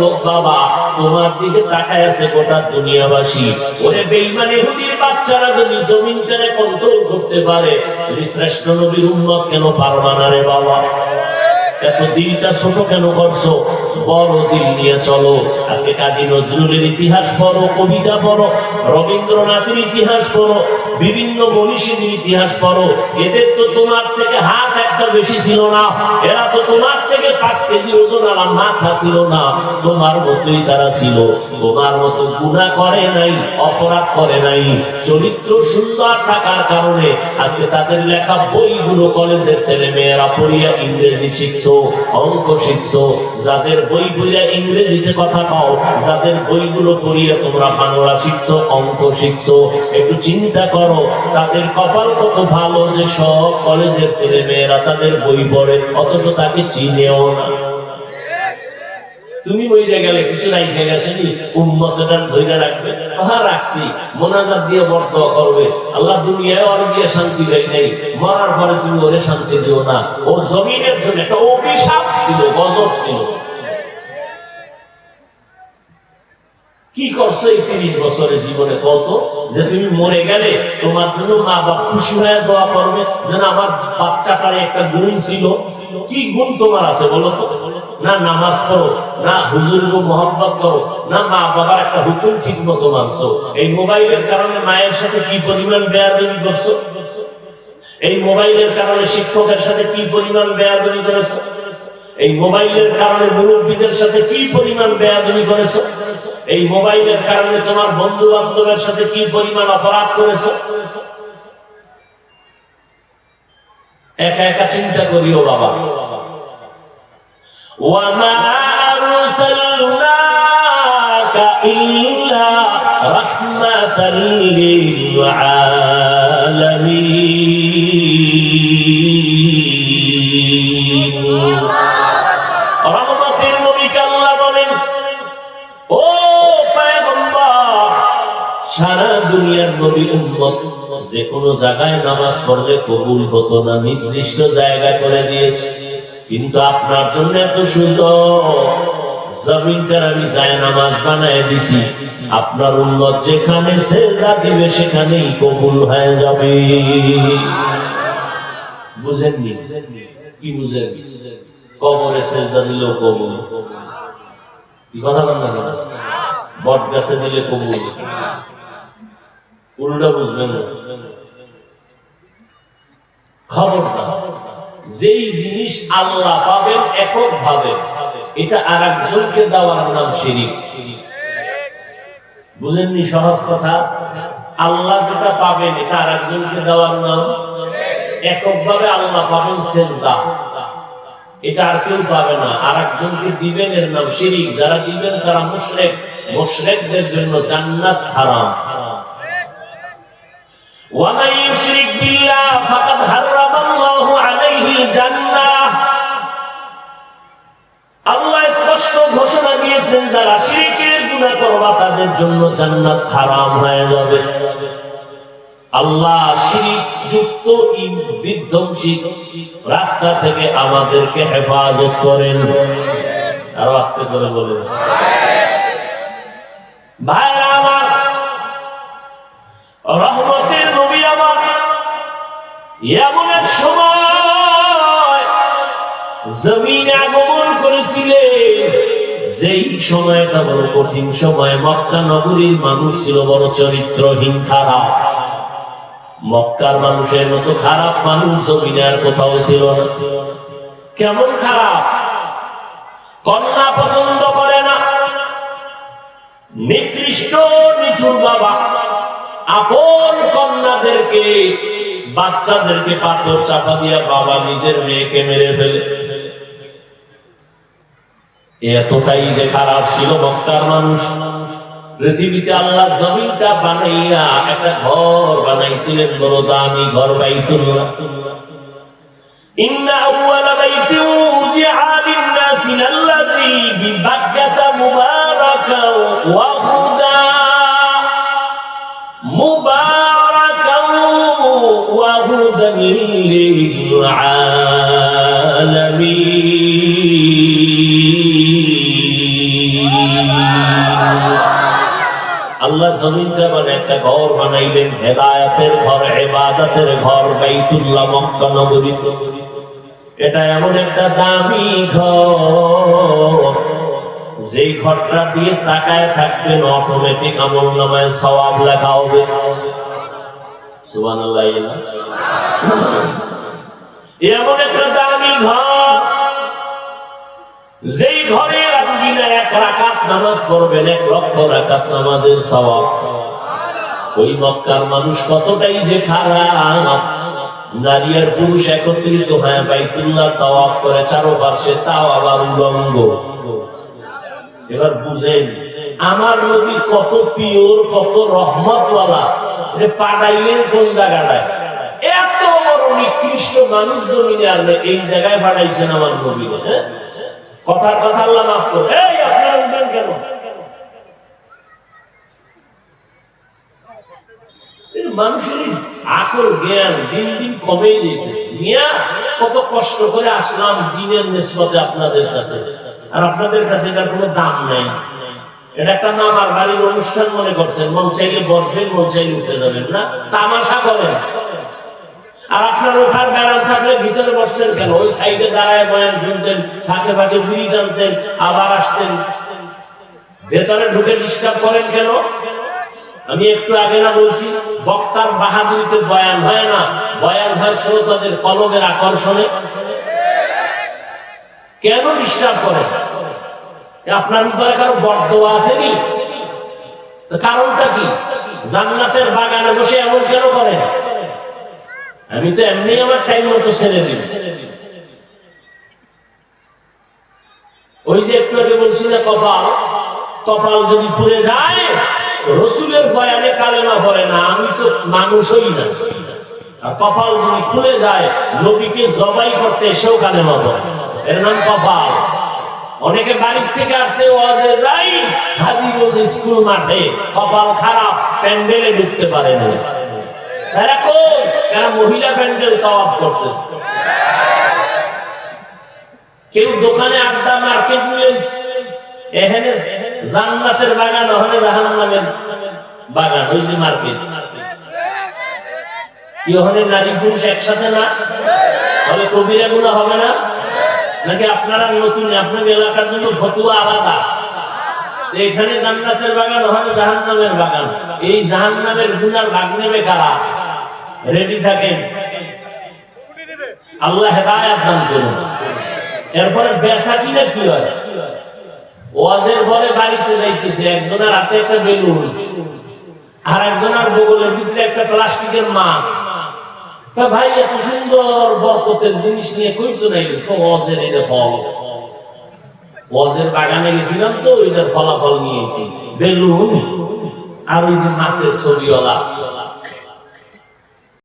যুবক বাবা, তোমার দিকে তাকায় আছে গোটা দুনিয়াবাসী। ওরে বেইমান ইহুদির বাচ্চারা যদি জমিনটারে কন্ট্রোল করতে পারে তুমি শ্রেষ্ঠ নবীর উম্মত কেন পারবা না রে বাবা? এত দিলটা ছোট কেন করছ? বড় দিল নিয়ে চলো। আজকে কাজী নজরুলের ইতিহাস পড়ো, কবিতা পড়ো, রবীন্দ্রনাথের ইতিহাস পড়ো, বিভিন্ন মনীষীদের ইতিহাস পড়ো। এদের তো তোমার থেকে হাত একটা বেশি ছিল না। এরা তো তোমার থেকে পাঁচ কেজি ওজন আলা মাথা ছিল না। তোমার মতোই তারা ছিল। তোমার মতো গুণা করে নাই, অপরাধ করে নাই। চরিত্র সুন্দর থাকার কারণে আজকে তাদের লেখা বইগুলো কলেজের ছেলে মেয়েরা পড়িয়া ইংরেজি শিখছো। অঙ্ক শিখছো, যাদের বই পড়িয়া ইংরেজিতে কথা পাও যাদের বইগুলো পড়িয়া তোমরা বাংলা শিখছো, অঙ্ক শিখছো, একটু চিন্তা করো, তাদের কপাল কত ভালো যে সব কলেজের ছেলে মেয়েরা তাদের বই পড়ে, অথচ তাকে চিনেও না। তুমি বইরে গেলে কিছু রাইখে ধরে রাখবে হ্যাঁ রাখছি মোনাজাত দিয়ে বর্ত করবে। আল্লাহ দুনিয়ায় আর দিয়ে শান্তি দেয় নাই। মরার পরে তুমি ওরে শান্তি দিও না। ও জমিনের জন্য একটা অভিশাপ ছিল, গজব ছিল। কি করছ এই তিরিশ বছরের জীবনে কত যে তুমি মরে গেলে তোমার জন্য মা বাপ খুশি হয়ে দোয়া করবে। যেন আমার বাচ্চাটার একটা গুণ ছিল। কি গুণ তোমার আছে বলো তো? না নামাজ পড়ো, না হুজুর মোহাম্মত করো, না মা বাবার একটা হুকুম ঠিক মতো মানছো। এই মোবাইলের কারণে মায়ের সাথে কি পরিমাণ বেয়াদবি করছ? এই মোবাইলের কারণে শিক্ষকের সাথে কি পরিমাণ বেয়াদবি করেছ? এই মোবাইলের কারণে মুরব্বীদের সাথে কি পরিমাণ বেয়াদি করেছ? এই মোবাইলের কারণে তোমার বন্ধু বান্ধবের সাথে কি পরিমাণ অপরাধ করেছ? একা একা চিন্তা করিও বাবা। ওয়ামা আরসালনাকা যে কোনো জায়গায় নামাজ পড়লে কবুল হতো না, নির্দিষ্ট জায়গা করে দিয়েছে। কিন্তু আপনার জন্য এত সুযোগ। আপনার উন্নত যেখানে দিবে, সেখানেই কবুল হয়ে যাবে। বুঝেননি? কি বুঝেন কবরে দিলেও কবুল। কথা বট গাছে দিলে কবুল। উল্টা বুঝবেন না। খবরদার, যেই জিনিস আল্লাহ পাবেন, একক ভাবে। এটা আর একজনকে দেওয়ার নাম শিরিক। বুঝেননি সহজ কথা? আল্লাহ যেটা পাবেন, এটা আর একজনকে দেওয়ার নাম একক ভাবে আল্লাহ পাবেন সেজদা। এটা আর কেউ পাবে না। আর একজনকে দিবেন এর নাম শিরিক। যারা দিবেন তারা মুশরেক। মুশরেকদের জন্য জান্নাত হারাম। ومن يشرك بالله فقد حرم الله عليه الجنة আল্লাহ স্পষ্ট ঘোষণা দিয়েছেন যারা শিরকের গুনাহ করবা তাদের জন্য জান্নাত হারাম হয়ে যাবে আল্লাহ শিরিক যুক্ত ই- বিধ্বংসী রাস্তা থেকে আমাদেরকে হেফাজত করেন আরো আস্তে করে বলেন ভাইরা এমন এক সময় জমিনে আগমন করেছিলেন। যেই সময়টা বড় কঠিন সময়, মক্কা নগরীর মানুষ ছিল বড় চরিত্রহীন, খারাপ। মক্কার মানুষের মতো খারাপ মানুষ কোথাও ছিল কেমন খারাপ? কন্যা পছন্দ করে না। নিকৃষ্ট নিঠুর বাবা, আপন কন্যাদেরকে বাচ্চাদেরকে পাথর চাপা দিয়া বাবা নিজের মেয়েকে মেরে ফেলে। এতটাই যে খারাপ ছিল বক্তার মানুষ। পৃথিবীতে আল্লাহ জমিটা বানাইয়া একটা ঘর বানাইছিলেন বড় দামি ঘর বাইতুল্লাহ। ইন্না আউয়ালা বাইতুল্লাহ আল্লাহ একটা ঘর ঘর ঘর, বাইতুল্লাহ, মক্কা নগরীত এটা এমন একটা দামি ঘর। যেই ঘরটা দিয়ে তাকায় থাকবেন অটোমেটিক আমল নামায় সওয়াব লেখা হবে। এমন একটা দামি ঘর। যেই ঘরে আঙ্গিনা এক রাকাত নামাজ পড়বেন, এক লক্ষ রাকাত নামাজের সওয়াব। ওই মক্কার মানুষ কতটাই যে খারাপ। নারী আর পুরুষ একত্রিত হয়ে বাইতুল্লাহ তাওয়াফ করে, চারোপাশে তাও আবার উলঙ্গ। এবার বুঝেন, আমার নবী কত পিওর, কত রহমতওয়ালা। এটা পাঠাইলেন কোন জায়গাটায়? এত বড় নিকৃষ্ট মানুষ জমিনে আর এই জায়গায় পাঠাইছেন আমার নবী হ্যাঁ? কথার কথা আল্লাহ মাফ করো এই, আপনারা উঠবেন কেন? মানুষের আকল জ্ঞান দিন দিন কমেই যেতেছে মিয়া, কত কষ্ট করে আসলাম দিনের নিসবতে আপনাদের কাছে। আর আপনাদের কাছে এটার কোনো দাম নাই। এটা একটা মামার বাড়ির অনুষ্ঠান মনে করছেন। মন চাইলে বসবেন, মন চাইলে উঠে যাবেন না। তামাশা করেন। আর আপনার ওঠার ব্যারাম থাকলে ভিতরে বসছেন কেন? ওই সাইডে দাঁড়ায় বয়ান শুনতেন ফাঁকে ফাঁকে বিড়ি টানতেন, আবার আসতেন। ভেতরে ঢুকে ডিস্টার্ব করেন কেন? আমি একটু আগে না বলছি, বক্তার বাহাদুরিতে বয়ান হয় না। বয়ান হয় শ্রোতাদের কলমের আকর্ষণে। কেন ডিস্টার্ব করেন? আপনার উপরে কারও বর্দোয়া আসেনি তো কারণটা কি? জান্নাতের বাগানে বসে এমন কেন করেন? আমি তো এমনি আমার টাইম মতো ছেড়ে দিই। ওই যে একটু আগে বলছি না কপাল কপাল যদি পুড়ে যায়, রসুলের বয়ানে কালেমা পড়ে না, আমি তো মানুষই না। আর কপাল যদি খুলে যায়, নবীকে জবাই করতে এসেও কালেমা পড়ে। এর নাম কপাল। অনেকে বাড়ির থেকে আসছে ওয়াজে যাই হাজিগঞ্জ স্কুল মাঠে। কপাল খারাপ, প্যান্ডেলে ঢুকতে পারে না। এরা কই এরা মহিলা প্যান্ডেল তাওয়াফ করতেছে। কেউ দোকানে আড্ডা, মার্কেট প্লেস এখানে জান্নাতের বাগান ওখানে জাহান্নামের বাগান, ওই যে মার্কেট। ওখানে নারী পুরুষ একসাথে না? তাহলে কবিরা গুলো হবে না? নাকি আপনারা নতুন? আপনার এলাকার জন্য ফতুয়া আলাদা। এখানে জান্নাতের বাগান ওখানে জাহান্নামের বাগান। এই জাহান্নামের গুনার ভাগ নেবে কারা? রেডি থাকেন। আল্লাহ হেদায়াত দান করুন। এরপরে বেচা কিনে কি হয়? ওয়াজের বাড়িতে যাইতেছে, একজনের হাতে একটা বেলুন, আর একজনের বগলের ভিতরে একটা প্লাস্টিকের মাছ। ভাই, এত সুন্দর বরকতের জিনিস নিয়ে কইছো নাই তো ওয়াজের এটা ফল। ওয়াজের বাগানে গেছিলাম তো, ওইটার ফলাফল নিয়েছি। বেলুন আর ওই যে মাছের ছবিওয়ালা।